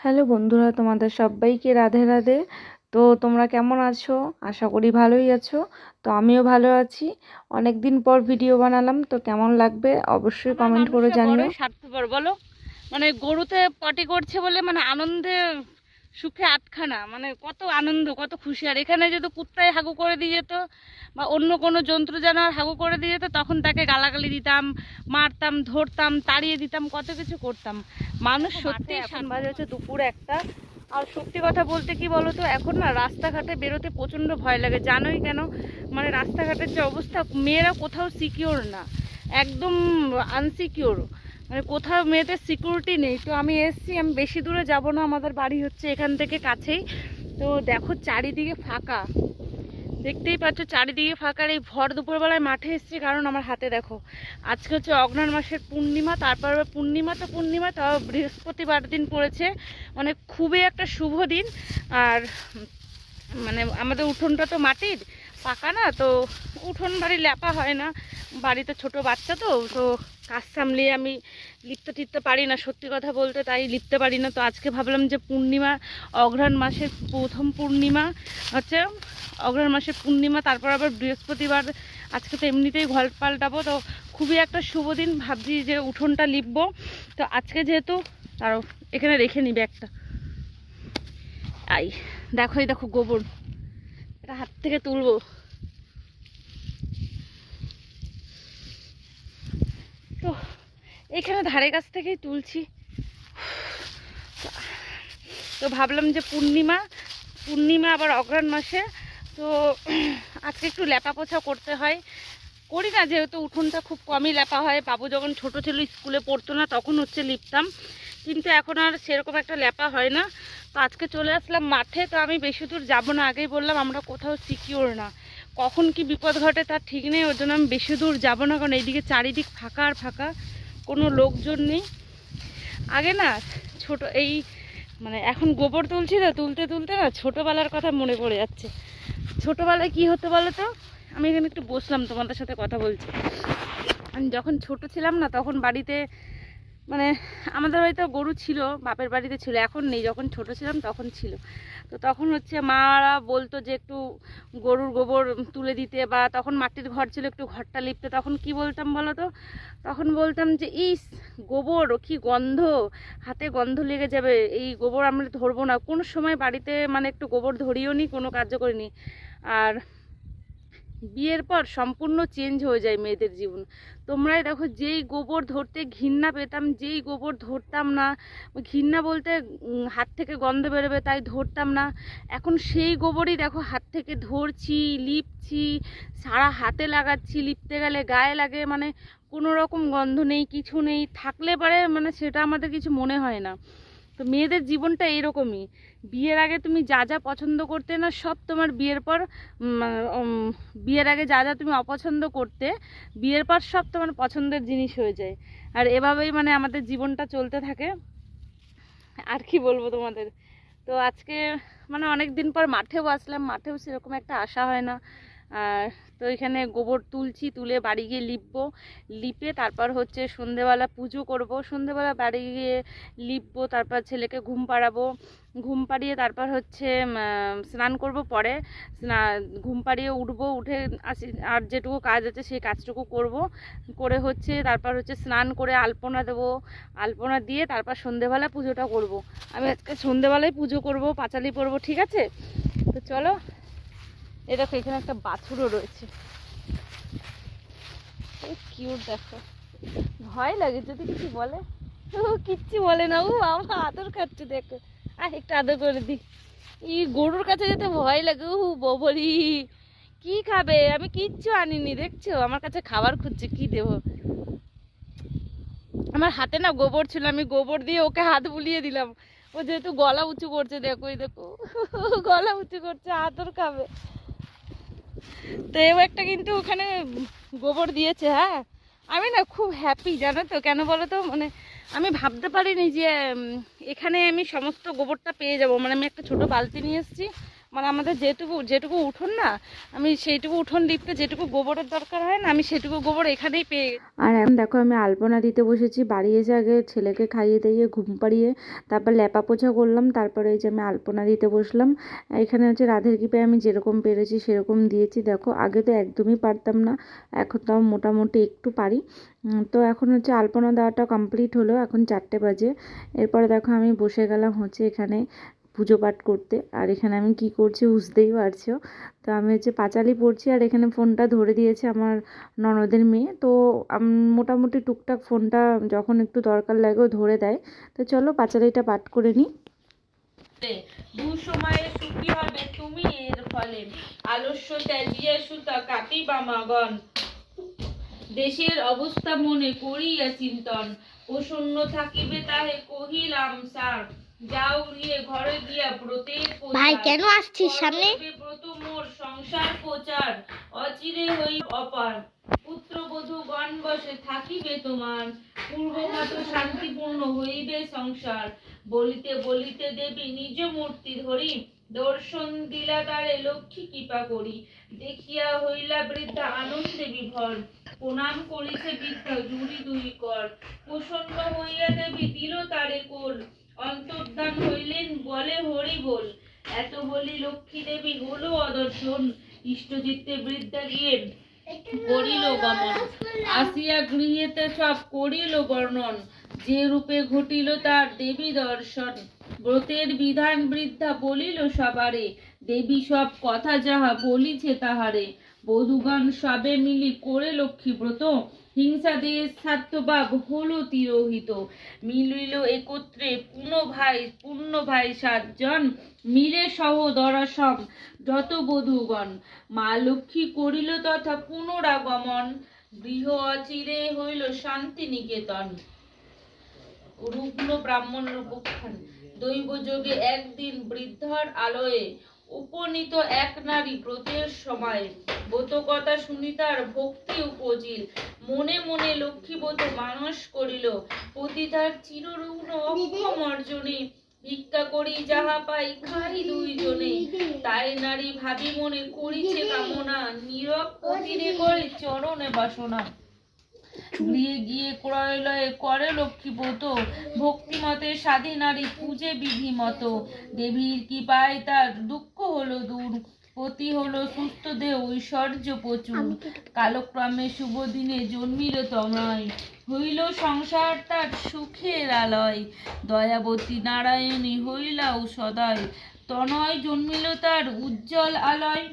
Hello বন্ধুরা তোমাদের সবাইকে রাধে রাধে। তো তোমরা কেমন আছো? আশা করি ভালোই আছো। তো আমিও ভালো আছি। অনেক দিন পর ভিডিও বানালাম তো কেমন লাগবে অবশ্যই কমেন্ট করে জানিও। স্বার্থপর বলো? মানে গরুতে পটি করছে বলে মানে আনন্দে সুখে আটখানা মানে কত আনন্দ কত খুশি। আর এখানে যদি কুত্তায় হাগু করে দিয়ে যেত বা অন্য কোনো জন্তু জানোয়ার হাগু করে দিয়ে যেত তখন তাকে গালাগালি দিতাম মারতাম ধরতাম তাড়িয়ে দিতাম কত কিছু করতাম। মানুষ সত্যি এখন বাজে হচ্ছে দুপুর একটা। আর সত্যি কথা বলতে কি বলো তো এখন না রাস্তাঘাটে বেরোতে প্রচণ্ড ভয় লাগে। জানোই কেন? মানে রাস্তাঘাটের যে অবস্থা মেয়েরা কোথাও সিকিওর না। একদম আনসিকিওর মানে কোথাও মেয়েদের সিকিউরিটি নেই। তো আমি এসছি, আমি বেশি দূরে যাব না, আমাদের বাড়ি হচ্ছে এখান থেকে কাছেই। তো দেখো চারিদিকে ফাঁকা। দেখতেই পাচ্ছ চারিদিকে ফাঁকা, আর এই ভর দুপুরবেলায় মাঠে এসেছি কারণ আমার হাতে দেখো। আজকে হচ্ছে অগ্রহণ মাসের পূর্ণিমা, তারপর পূর্ণিমা তো পূর্ণিমা, তাও বৃহস্পতিবার দিন পড়েছে। মানে খুবই একটা শুভ দিন। আর মানে আমাদের উঠোনটা তো মাটির পাকা না, তো উঠোন বাড়ি ল্যাপা হয় না। বাড়িতে ছোট বাচ্চা তো তো কাজ সামলিয়ে আমি লিখতে টিপতে পারি না, সত্যি কথা বলতে তাই লিখতে পারি না। তো আজকে ভাবলাম যে পূর্ণিমা, অঘ্রাণ মাসের প্রথম পূর্ণিমা, হচ্ছে অঘ্রাণ মাসের পূর্ণিমা, তারপর আবার বৃহস্পতিবার, আজকে তো এমনিতেই ঘর পাল্টাবো। তো খুবই একটা শুভ দিন, ভাবছি যে উঠোনটা লিখব তো আজকে যেহেতু, তারও এখানে রেখে নিবে একটা। আই, দেখো এই দেখো গোবর। এটা হাত থেকে তুলবো। তো এখানে ধারে কাছ থেকেই তুলছি। তো ভাবলাম যে পূর্ণিমা পূর্ণিমা আবার অগ্রহণ মাসে। তো আজকে একটু ল্যাপা পোছা করতে হয়। করি না, যেহেতু উঠোনটা খুব কমই ল্যাপা হয়। বাবু যখন ছোট ছিল, স্কুলে পড়তো না, তখন হচ্ছে লিপতাম। কিন্তু এখন আর সেরকম একটা ল্যাপা হয় না। তো আজকে চলে আসলাম মাঠে, তো আমি বেশি দূর যাব না, আগেই বললাম আমরা কোথাও সিকিওর না। কখন কি বিপদ ঘটে তার ঠিক নেই, ওর জন্য আমি বেশি দূর যাব না, কারণ এইদিকে চারিদিক ফাঁকা আর ফাঁকা, কোনো লোকজন নেই। আগে না ছোট, এই মানে এখন গোবর তুলছি তো, তুলতে তুলতে না ছোটোবেলার কথা মনে পড়ে যাচ্ছে। ছোটোবেলায় কি হতো বলো তো? আমি এখানে একটু বসলাম, তোমাদের সাথে কথা বলছি। আমি যখন ছোট ছিলাম না, তখন বাড়িতে মানে আমাদের বাড়িতে গরু ছিল, বাপের বাড়িতে ছিল, এখন নেই। যখন ছোট ছিলাম তখন ছিল। তো তখন হচ্ছে মারা বলতো যে একটু গরুর গোবর তুলে দিতে বা তখন মাটির ঘর ছিল, একটু ঘরটা লিপতে। তখন কি বলতাম বলো তো? তখন বলতাম যে, ইস, গোবর কি গন্ধ? হাতে গন্ধ লেগে যাবে। এই গোবর আমরা ধরবো না। কোনো সময় বাড়িতে মানে একটু গোবর ধরিও নি, কোনো কার্য করিনি। আর বিয়ের পর সম্পূর্ণ চেঞ্জ হয়ে যায় মেয়েদের জীবন। তোমরাই দেখো যেই গোবর ধরতে ঘৃণা পেতাম, যেই গোবর ধরতাম না, ঘৃণা বলতে হাত থেকে গন্ধ বেরোবে তাই ধরতাম না। এখন সেই গোবরই দেখো হাত থেকে ধরছি, লিপছি, সারা হাতে লাগাচ্ছি, লিপতে গেলে গায়ে লাগে মানে কোনো রকম গন্ধ নেই, কিছু নেই। থাকলে পারে মানে সেটা আমাদের কিছু মনে হয় না। তো মেয়েদের জীবনটা এরকমই বিয়ের আগে তুমি যা যা পছন্দ করতে না, সব তোমার বিয়ের পর বিয়ের আগে যা যা তুমি অপছন্দ করতে, বিয়ের পর সব তোমার পছন্দের জিনিস হয়ে যায়। আর এভাবেই মানে আমাদের জীবনটা চলতে থাকে। আর কি বলব তোমাদের? তো আজকে মানে অনেক দিন পর মাঠেও আসলাম, মাঠেও সেরকম একটা আশা হয় না। আর তো এখানে গোবর তুলছি, তুলে বাড়ি গিয়ে লিপবো। লিপে তারপর হচ্ছে সন্ধেবেলা পুজো করব। সন্ধেবেলা বাড়ি গিয়ে লিপবো, তারপর ছেলেকে ঘুম পাড়াবো। ঘুম পাড়িয়ে তারপর হচ্ছে স্নান করব পরে। স্না- ঘুম পাড়িয়ে উঠবো, উঠে আসি, আর যেটুকু কাজ আছে সেই কাজটুকু করব। করে হচ্ছে তারপর হচ্ছে স্নান করে আলপনা দেবো। আলপনা দিয়ে তারপর সন্ধেবেলা পুজোটা করব। আমি আজকে সন্ধেবেলায় পুজো করব, পাঁচালি পরবো, ঠিক আছে? তো চলো এই দেখো, এখানে একটা বাছুরও রয়েছে। কিউট দেখো। ভয় লাগে যদি কিছু বলে। ও, কিচ্ছু বলে না। ও, আমার আদর খাচ্ছে দেখো। আর একটু আদর করে দি। এই গরুর কাছে যেতে ভয় লাগে। ও ববরি কি খাবে? আমি কিচ্ছু আনিনি, দেখছ? আমার কাছে খাবার খুঁজছে, কি দেবো? আমার হাতে না গোবর ছিল, আমি গোবর দিয়ে ওকে হাত বুলিয়ে দিলাম। ও যেহেতু গলা উঁচু করছে, দেখো দেখো। গলা উঁচু করছে, আদর খাবে। তো এও একটা কিন্তু ওখানে গোবর দিয়েছে হ্যাঁ? আমি না খুব হ্যাপি জানো তো? কেন বলো তো? মানে আমি ভাবতে পারিনি যে এখানে আমি সমস্ত গোবরটা পেয়ে যাব। মানে আমি একটা ছোট বালতি নিয়ে এসেছি মানে আমাদের যেটুকু যেটুকু উঠোন না, আমি সেইটুকু উঠোন লিপতে যেটুকু গোবরের দরকার হয় না, আমি সেটুকু গোবর এখানেই পেয়ে আর এখন দেখো আমি আলপনা দিতে বসেছি, বাড়ি এসে আগে ছেলেকে খাইয়ে দিয়ে ঘুম পাড়িয়ে তারপর ল্যাপা পোছা করলাম, তারপরে এই যে আমি আলপনা দিতে বসলাম। এখানে হচ্ছে রাধের কৃপে আমি যেরকম পেরেছি সেরকম দিয়েছি, দেখো আগে তো একদমই পারতাম না, এখন তো মোটামুটি একটু পারি। তো এখন হচ্ছে আলপনা দেওয়াটা কমপ্লিট হলো, এখন চারটে বাজে। এরপরে দেখো আমি বসে গেলাম হচ্ছে এখানে পুজো পাঠ করতে। আর এখানে আমি কি করছি বুঝতেই পারছ। তো আমি হচ্ছে পাঁচালি পড়ছি আর এখানে ফোনটা ধরে দিয়েছে আমার ননদের মেয়ে। তো মোটামুটি টুকটাক ফোনটা যখন একটু দরকার লাগে ধরে দেয়। তো চলো পাঁচালিটা পাঠ করে নিই। হবে তুমি এর ফলে। সুতা দেশের অবস্থা মনে করিয়া চিন্তন। প্রসন্ন থাকিবে তাহে কহিলাম স্যার যাও গিয়ে ঘরে গিয়া ব্রতের ভাই কেন আসছিস সামনে? ব্রত মোর সংসার প্রচার। অচিরে হই অপার। পুত্রবধূ গণ বসে থাকিবে তোমার। পূর্বমত শান্তিপূর্ণ হইবে সংসার। বলিতে বলিতে দেবী নিজ মূর্তি ধরি। দর্শন দিলা তারে লক্ষ্মী কৃপা করি। দেখিয়া হইলা বৃদ্ধা আনন্দে বিভর। প্রণাম করিছে বৃদ্ধা জুড়ি দুই কর। প্রসন্ন হইয়া দেবী দিল তারে কোল। অন্তর্ধান হইলেন, বলে হরি বল এত বলি লক্ষ্মী দেবী হলো অদর্শন ইষ্টচিত্তে বৃদ্ধা গিয়ে করিল গমন, আসিয়া গৃহেতে সব করিল বর্ণন, যে রূপে ঘটিল তার দেবী দর্শন। ব্রতের বিধান বৃদ্ধা বলিল সবারে, দেবী সব কথা যাহা বলিছে তাহারে। বধূগণ সবে মিলি করে লক্ষ্মী ব্রত হিংসা দেশ স্বার্থভাব হলো তিরোহিত মিলিল একত্রে পুণ্য ভাই পুণ্য ভাই সাতজন, মিলে সহ দরাসম যত বধূগণ। মা লক্ষ্মী করিল তথা পুনরাগমন, গৃহ অচিরে হইল শান্তি নিকেতন রুগ্ন ব্রাহ্মণ রূপখান দৈব যোগে একদিন বৃদ্ধার আলোয়ে উপনীত এক নারী ব্রতের সময় ব্রত কথা শুনি তার ভক্তি উপজিল। মনে মনে লক্ষ্মীব্রত মানস করিল, পতিতার চিররুগ্ন অক্ষম অর্জনে। ভিক্ষা করি যাহা পাই খাই দুইজনে। তাই নারী ভাবি মনে করিছে কামনা, নীরব অধীনে করে চরণে বাসনা। গৃহে গিয়ে ক্রয়লয়ে করে লক্ষ্মী ব্রত ভক্তিমতে স্বাধীন নারী পূজে বিধি মতো দেবীর কৃপায় তার দুঃখ হলো দূর। পতি হলো সুস্থ দেহ ঐশ্বর্য প্রচুর। কালক্রমে শুভ দিনে জন্মিল তনয় হইল সংসার তার সুখের আলয়। দয়াবতী নারায়ণী হইলাও সদয়। তনয় জন্মিল তার উজ্জ্বল আলয়।